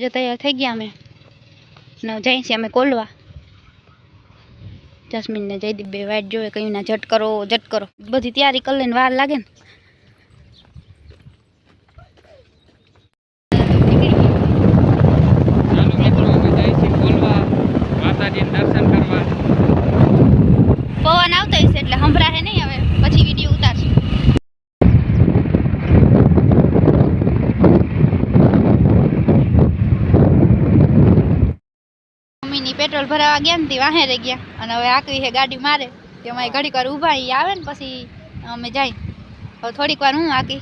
જો તૈયાર થઈ ગયા અમે. ને જઈએ છીએ અમે કોલવા. જસ્મીનને જયદીપ બે વાઈટ જોવે કયું ના ઝટ કરો ઝટ કરો. બધી તૈયારી કરી લઈને વાર લાગે ને ચાલો મિત્રો અમે જઈએ છીએ બોલવા માતાજીને દર્શન કરવા પવન આવતો હશે એટલે સંભળાશે નહીં હવે પછી વીડિયો ઉતારશું મમ્મીની પેટ્રોલ ભરાવા ગયા ને તે વાહે રહી ગયા. અને હવે આકવી છે ગાડી મારે. તે અમે ઘડીક વાર ઊભા ઈ આવે ને પછી અમે જાય. હવે થોડીક વાર હું આકી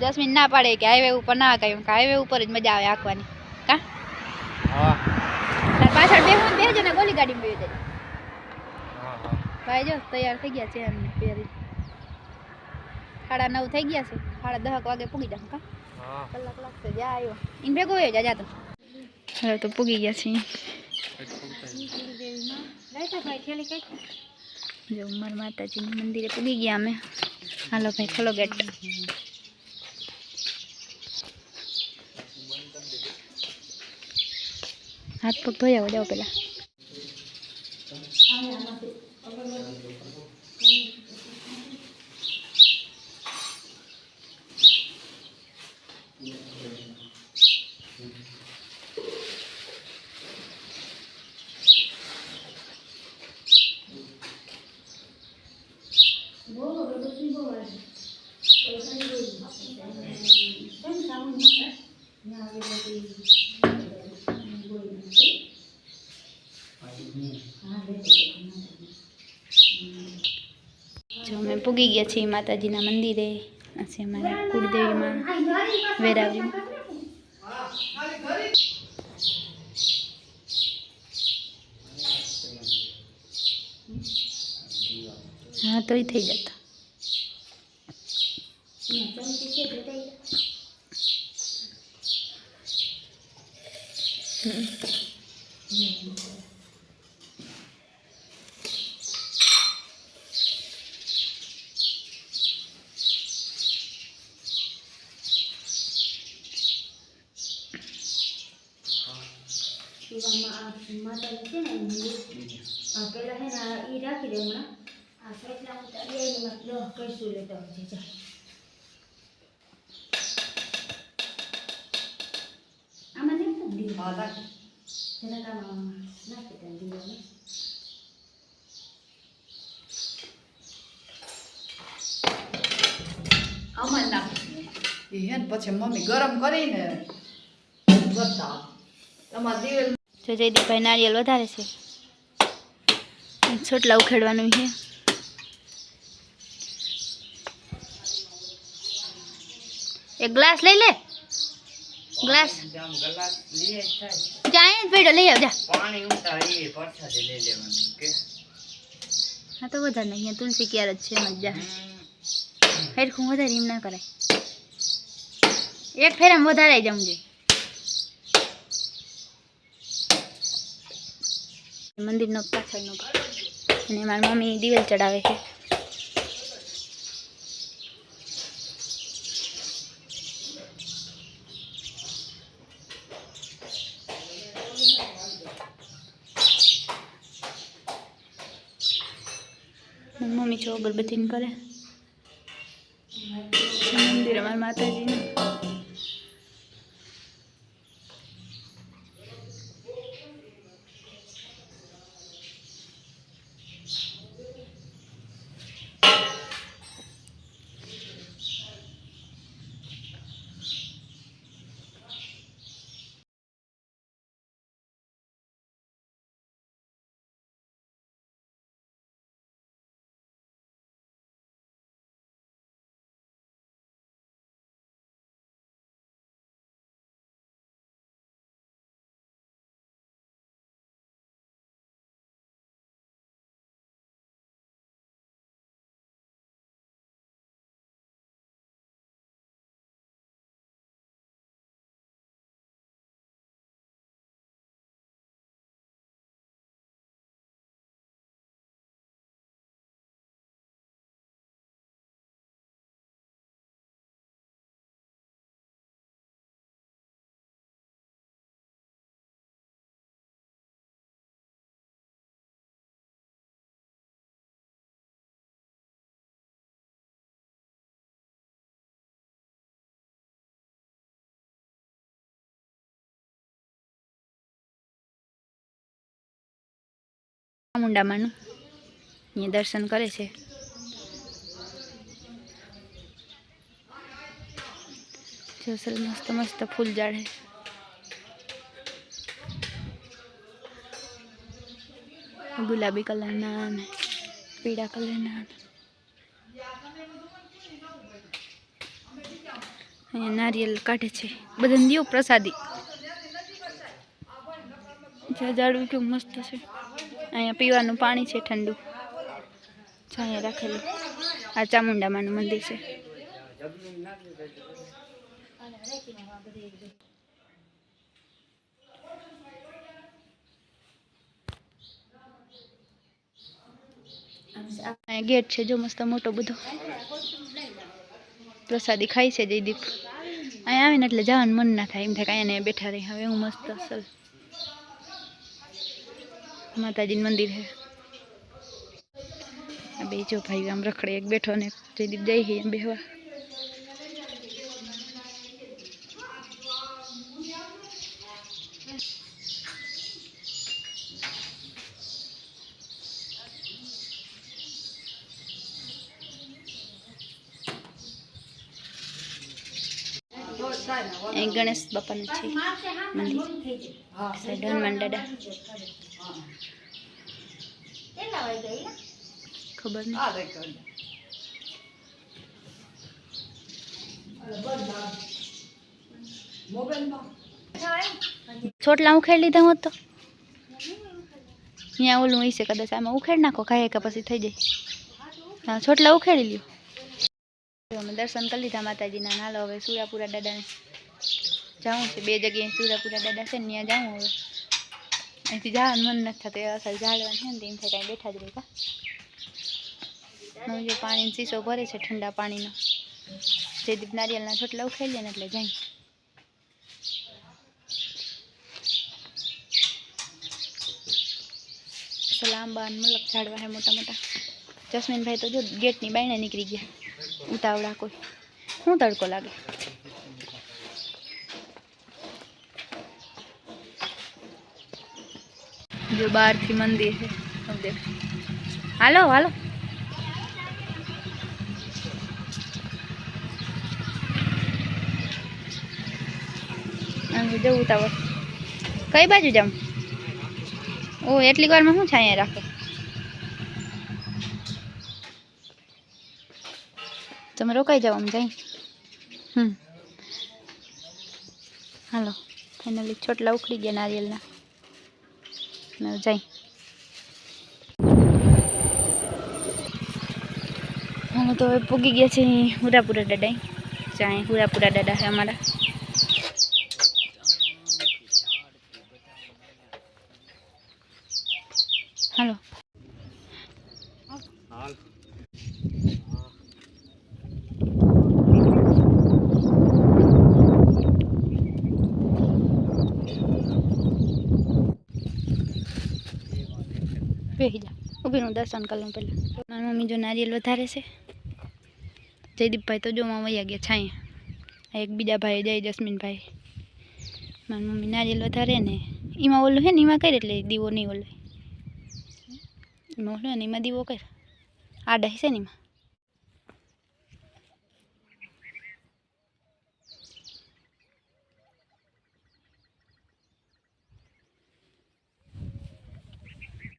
જસ્મીન ના પાડે કે હાઈવે ઉપર ના કહ્યું કે હાઈવે ઉપર જ મજા આવે આંકવાની. કા? હા. તાર પાછળ બે હું બેહજો ને ગોલી ગાડી હા હા. ભાઈ જો તૈયાર થઈ ગયા છે એમને પહેરી. સાડા નવ થઈ ગયા છે. સાડા દહક વાગે પૂગી જાવ કા? હા. કલાક લાગશે જા આવ્યો. ઇન ભેગો હોય જા જા તો. હવે તો પૂગી ગયા છે જો ઉમર માતાજીના મંદિરે પૂગી ગયા અમે. હાલો ભાઈ, ખોલો ગેટ. હાથ પગ ધોયા જાઓ પેલા પૂગી ગયા છીએ માતાજીના મંદિરે. છે અમારા કુળદેવીમાં વેરાવ્યું હા તોય થઈ જતા. માતાજી છે ને આ પેલા હે ને આ ઈ રાખી દે હમણાં આ કેટલા મોટા બે એમાં લો કરશું લેતા હોય છે આમાં નહીં તો દીવો જરાક આમાં નાખી દે દીવો આમાં નાખીને એ હે ને પછી મમ્મી ગરમ કરીને કરતા તમારા દિવેલ જો જયદીપભાઈ નારિયેલ વધારે છે. છોટલા ઉખેડવાનું છે. એક ગ્લાસ લઈ લે. ગ્લાસ. અહીંયા જ લઈ આવજા. પાણી ઉતારી પરસાદી લઈ લેવાનું કે હા તો વધારે નહીં અહીંયા તુલસી ક્યાર જ છે મજા. હેરખું વધારે એમ ના કરાય. એક ફેરામાં વધારે જાઉં જોઈએ મંદિરનો પાછળનો ભાગ. અને મારી મમ્મી દિવેલ ચડાવે છે. મમ્મી છો અગરબત્તીને કરે. મંદિર અમારા માતાજીનું. ચામુંડામાનું અહીંયા દર્શન કરે છે. મસ્ત મસ્ત ફૂલ ઝાડ ગુલાબી કલરના અને પીળા કલરના અહીંયા નારિયેલ કાઢે છે. બધાને દિયો પ્રસાદી. ઝાડવું કેવું મસ્ત છે. અહીંયા પીવાનું પાણી છે ઠંડુ. અહીંયા રાખેલું. આ ચામુંડામાનું મંદિર છે. ગેટ છે જો મસ્ત મોટો બધો. પ્રસાદી ખાય છે જયદીપ. અહીંયા આવે ને એટલે જવાનું મન ના થાય. એમ થાય કે અહીંયા બેઠા રહી. હવે હું મસ્ત અસલ માતાજીનું મંદિર છે. બે જો ભાઈ આમ રખડે, એક બેઠો ને જયદીપ જઈ છે બેહવા. ગણેશ બાપાનું છે મંદિર. સાઈડ હનુમાન દાદા. ગઈ ખબર નહીં. છોટલા ઉખેડ લીધા હોત તો? અહીંયા ઓલું હશે કદાચ આમાં ઉખેડ નાખો ખાઈએ કે પછી થઈ જાય. હા છોટલા ઉખેડી લ્યો. અમે દર્શન કરી લીધા માતાજીના નાલો હવે સુરાપુરા દાદાને જાઉં છે. બે જગ્યાએ સુરાપુરા દાદા છે ને ત્યાં જાઉં હવે. અહીંથી જવાનું મન નથી થતું એ અસર ઝાડવાનું છે ને તો એમ થાય કાંઈ બેઠા જ રહેતા હું જે પાણીનો શીશો ભરે છે ઠંડા પાણીનો જયદીપ નારિયેલના છોટલા ઉખેડીએ ને એટલે જાય લાંબા અને મલક ઝાડવા હે મોટા મોટા જસ્મીનભાઈ તો જો ગેટની બાયણે નીકળી ગયા ઉતાવળા કોઈ શું તડકો લાગે જો બહારથી મંદિર છે તમે દેખો હાલો હાલો જવું તાવ કઈ બાજુ જાઉં? ઓ, એટલી વારમાં શું છાંયા રાખે? તમે રોકાઈ જાઓ આમ જઈ હમ. હાલો ફાઇનલી છોટલા ઉખડી ગયા નારિયેલના ને જઈ. હું તો હવે પૂગી ગયા છે હુરાપુરા દાદા જ્યાં હુરાપુરા દાદા છે અમારા હાલો હાલ બેસી હું દર્શન કરી લઉં પહેલાં. મારી મમ્મી જો નારિયેલ વધારે છે. જયદીપભાઈ તો જો માં વૈયા ગયા છાંય એક બીજા ભાઈ જય જસ્મીનભાઈ. મારી મમ્મી નારિયેલ વધારે ને એમાં ઓલું હે ને એમાં કરે એટલે દીવો નહીં ઓલું. એમાં ઓલું ને એમાં દીવો કર. આડા હશે ને એમાં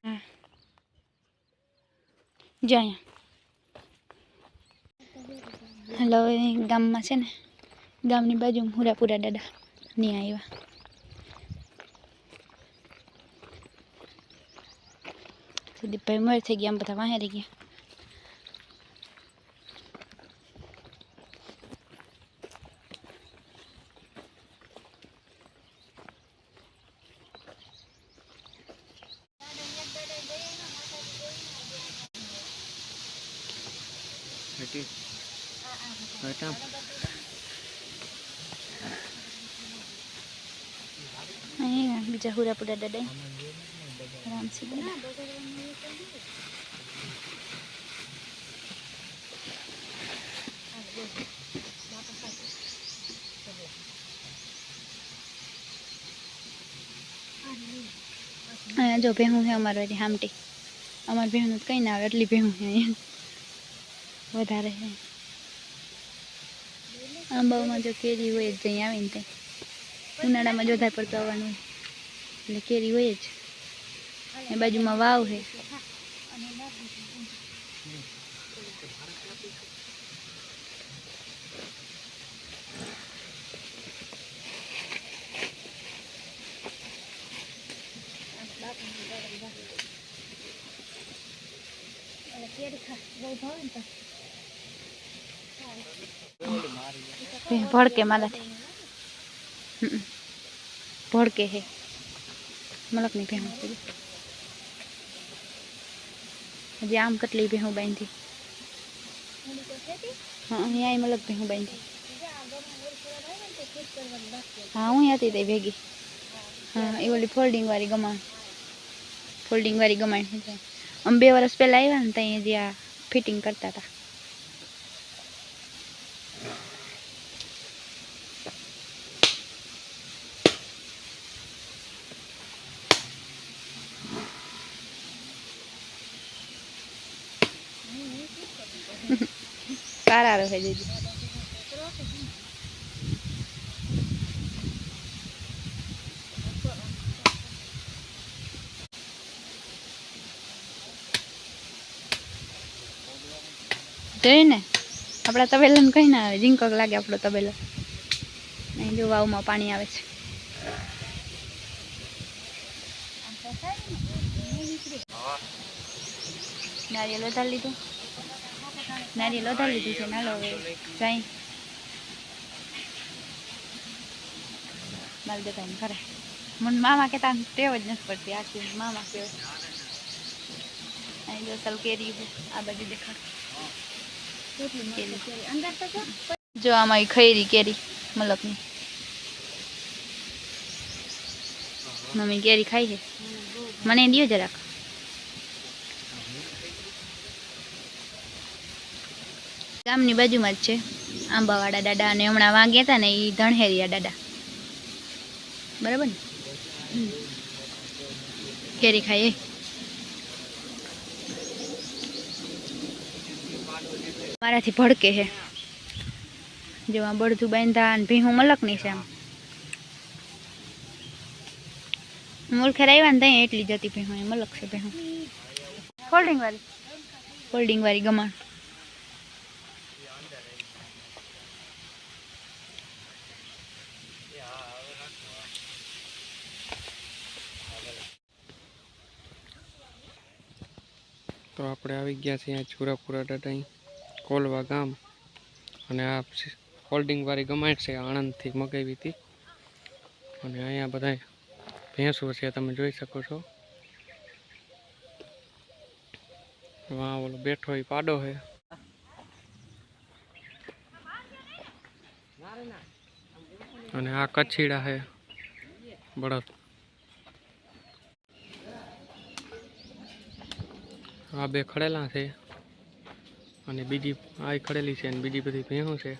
હા. જો અહીંયા હલો ગામમાં છે ને, ગામની બાજુ હુરાપુરા દાદા નહીં આવ્યા સુદીપભાઈ મર થઈ ગયા બધા વાહે રહી ગયા. હટી હટા અહીંયા બીજા હુરાપુરા દાદા રામસી દાદા અહીંયા જો ભેહું છે અમારે હામટી અમારી ભેહું કંઈ ના આવે એટલી ભેહું છે અહીંયા વધારે છે. આંબાઓમાં જો કેરી હોય જ જઈ આવીને તે ઉનાળામાં જ વધારે પડતું આવવાનું એટલે કેરી હોય જ. એ બાજુમાં વાવ છે. કેરી ખા બહુ ભાવે હમ. ભડકે હે મલકની ભેહું છે જો. હજી આમ કેટલી ભેહું બાંધી હા અહીંયા મલક ભેહું બાંધી હા હું હતી તે ભેગી હા એ ઓલી ફોલ્ડિંગ વાળી ગમાણ ફોલ્ડિંગ વાળી ગમાણ છે ત્યાં. અમે બે વર્ષ પહેલા આવ્યા ને ત્યાં હજી આ ફિટિંગ કરતા હતા સારા રહે દીદી જોયું ને? આપણા તબેલાને કઈ ના આવે. ઝીંકક લાગે આપણો તબેલો. અહીં જો વાવમાં પાણી આવે છે. નારિયેલ વધારી લીધું. નારિયેલ વધારી લીધું છે. નાલો હવે જાય. માલ દેતા કરે મને મામા કહેતા ટેવ જ નથી પડતી. આખી મામા કહેવાય? અહીં જો સલ કેરી આ બાજુ દેખાડ. જો આમાં ખૈરી કેરી મલકની. મમ્મી કેરી ખાઈ છે? મને દિયો જરાક. ગામની બાજુમાં જ છે. આંબાવાળા દાદા અને હમણાં વાગ્યા હતા ને એ ધણહેરિયા દાદા. બરાબર ને. કેરી ખાઈ એ મારાથી ભડકે છે જેમાં બળધું બાંધા અને ભીહું મલકની છે આમ. મુલખેર આવ્યા ને ત્યાં એટલી જતી ભીહું એ મલક છે ભીહું. ફોલ્ડિંગ વાળી. ફોલ્ડિંગ વાળી ગમાણ તો આપણે આવી ગયા છીએ અહીંયા છુરાપુરા ટાટા કોલવા ગામ. અને આ હોલ્ડિંગવાળી ગમાય છે આણંદથી મગાવી હતી. અને અહીંયા બધા ભેંસો છે, તમે જોઈ શકો છો. વાં ઓલો બેઠો એ પાડો છે અને આ કચ્છીડા છે બળદ. આ બે ખડેલા છે અને બીજી આ ખડેલી છે અને બીજી બધી ભેંસો છે.